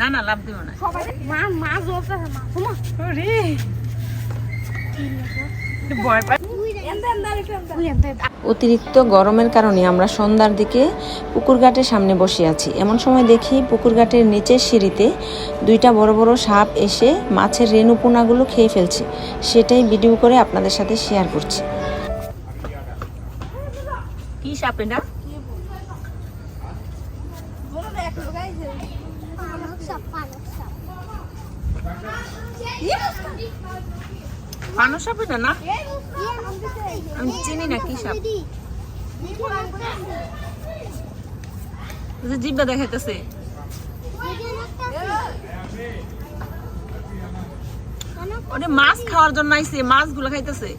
না না লাভ দিব না। অতিরিক্ত গরমের কারণে আমরা সন্ধ্যার দিকে পুকুরঘাটের সামনে বসে আছি। এমন সময় দেখি পুকুরঘাটের নিচের সিঁড়িতে দুইটা বড় বড় সাপ এসে মাছের রেণু পোনাগুলো খেয়ে ফেলছে। সেটাই ভিডিও করে আপনাদের সাথে শেয়ার করছি। কি সাপ না? আমি চিনি না কি সাপ। জিব্বা দেখাইতেছে। ওটা মাছ খাওয়ার জন্য আইছে, মাছগুলো খাইতেছে।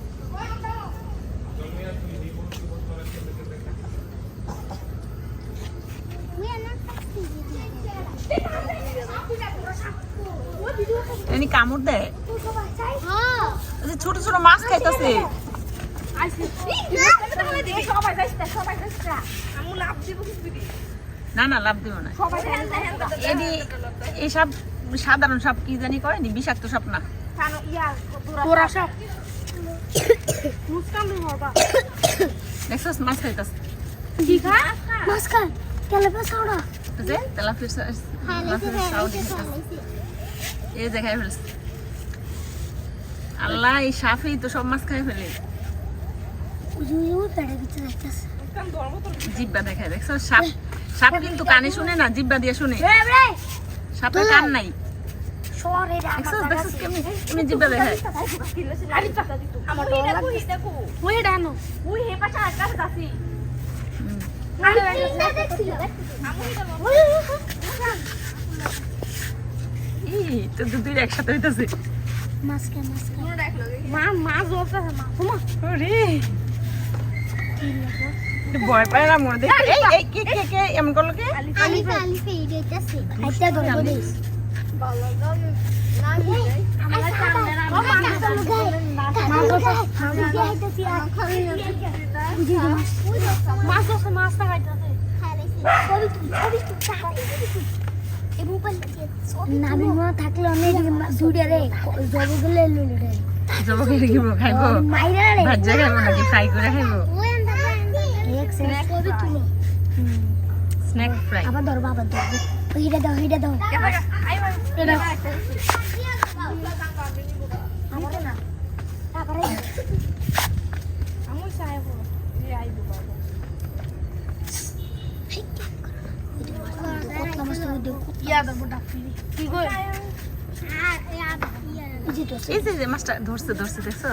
এমনি কামড় দেয়। যে ছোট ছোট মাছ খাইতেছে। না না লাভ দিব না। এদি এই সাপ সাধারণ সাপ কি জানি কয় নি বিষাক্ত সাপ না। সব হবা দেখছস মাছ খাইতেছে। ঠিক আছে Maskal, kalau pas saura. যে তেলাপির তেলাপির এই যে খাই ফেলছে আল্লাহ এই সাপেই তো সব মাছ খাই ফেলে জিব্বা দেখায় দেখছ সাপ সাপ কিন্তু কানে শুনে না জিব্বা দিয়ে শুনে. সাপের কান নাই Sore ই তো দু- দুইটা একসাথে হইতাছে Maskal, maskal. মা মা জোরতে মা তোমা ওরে ভয় পায় না মনে দেখে এই এই কে কে কে এমন করল কে Alife, alife, ini aja sih. Ada dorong deh. আমার সামনে না মাছ আছে মাছ লাগাইতেছে নামি মা থাকলে অনেক দূরে রে। জব গেলে লুলে রে। জবকে লিখিব খাইব? মাইরা রে। ভাজা খাইব নাকি? ফ্রাই করে খাইব? এক সেট ছবি তুলো। স্ন্যাক ফ্রাই আবার ধরবো আবার ধরবো। ওইটা দাও ওইটা দাও। আমার কি কই এই যে মাছটা ধরছে ধরছে দেখছ?